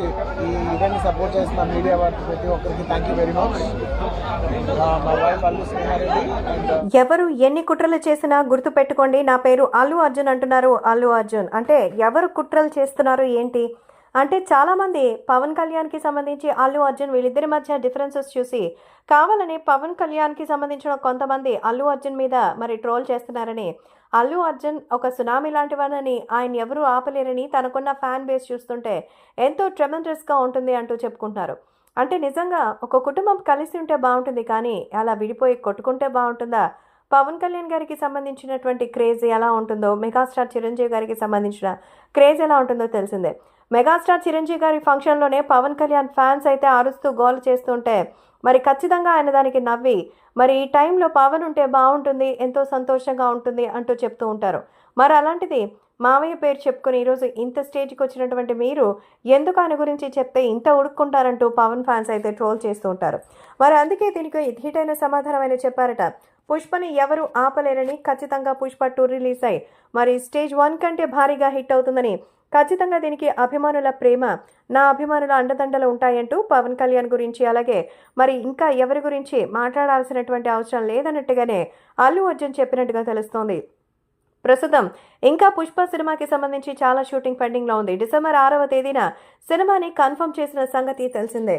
ఈ event support చేస్తున్న media వారికి ప్రతి ఒక్కరికి థ్యాంక్ యూ వెరీ మచ్ మా వైఫ్ అల్లు శ్రీహారెడ్డి uh, ఎవరు ఎన్ని కుట్రలు చేసినా గుర్తు పెట్టుకోండి. నా పేరు అల్లు అర్జున్ అంటున్నారు. అల్లు అర్జున్ అంటే ఎవరు కుట్రలు చేస్తున్నారు ఏంటి? అంటే చాలామంది పవన్ కళ్యాణ్కి సంబంధించి అల్లు అర్జున్ వీళ్ళిద్దరి మధ్య డిఫరెన్సెస్ చూసి కావాలని పవన్ కళ్యాణ్కి సంబంధించిన కొంతమంది అల్లు అర్జున్ మీద మరి ట్రోల్ చేస్తున్నారని అల్లు అర్జున్ ఒక సునామీ లాంటి వాడని ఆయన ఎవరూ ఆపలేరని తనకున్న ఫ్యాన్ బేస్ చూస్తుంటే ఎంతో ట్రెమెండస్గా ఉంటుంది అంటూ చెప్పుకుంటున్నారు. అంటే నిజంగా ఒక కుటుంబం కలిసి ఉంటే బాగుంటుంది కానీ అలా విడిపోయి కొట్టుకుంటే బాగుంటుందా? పవన్ కళ్యాణ్ గారికి సంబంధించినటువంటి క్రేజ్ ఎలా ఉంటుందో మెగాస్టార్ చిరంజీవి గారికి సంబంధించిన క్రేజ్ ఎలా ఉంటుందో తెలిసిందే. మెగాస్టార్ చిరంజీవి గారి ఫంక్షన్లోనే పవన్ కళ్యాణ్ ఫ్యాన్స్ అయితే అరుస్తూ గోల్ చేస్తుంటే మరి ఖచ్చితంగా ఆయన దానికి నవ్వి మరి ఈ టైంలో పవన్ ఉంటే బాగుంటుంది ఎంతో సంతోషంగా ఉంటుంది అంటూ చెప్తూ ఉంటారు. మరి అలాంటిది మామయ్య పేరు చెప్పుకుని ఈరోజు ఇంత స్టేజ్కి వచ్చినటువంటి మీరు ఎందుకు ఆయన గురించి చెప్తే ఇంత ఉడుక్కుంటారంటూ పవన్ ఫ్యాన్స్ అయితే ట్రోల్ చేస్తూ ఉంటారు. మరి అందుకే దీనికి హిట్ అయిన సమాధానం ఆయన చెప్పారట. పుష్పని ఎవరు ఆపలేరని ఖచ్చితంగా పుష్ప టూ రిలీజ్ అయి మరి స్టేజ్ వన్ కంటే భారీగా హిట్ అవుతుందని ఖచ్చితంగా దీనికి అభిమానుల ప్రేమ నా అభిమానుల అండదండలు ఉంటాయంటూ పవన్ కళ్యాణ్ గురించి అలాగే మరి ఇంకా ఎవరి గురించి మాట్లాడాల్సినటువంటి అవసరం లేదన్నట్టుగానే అల్లు అర్జున్ చెప్పినట్టుగా తెలుస్తోంది. ప్రస్తుతం ఇంకా పుష్ప సినిమాకి సంబంధించి చాలా షూటింగ్ పెండింగ్లో ఉంది. డిసెంబర్ ఆరవ తేదీన సినిమాని కన్ఫర్మ్ చేసిన సంగతి తెలిసిందే.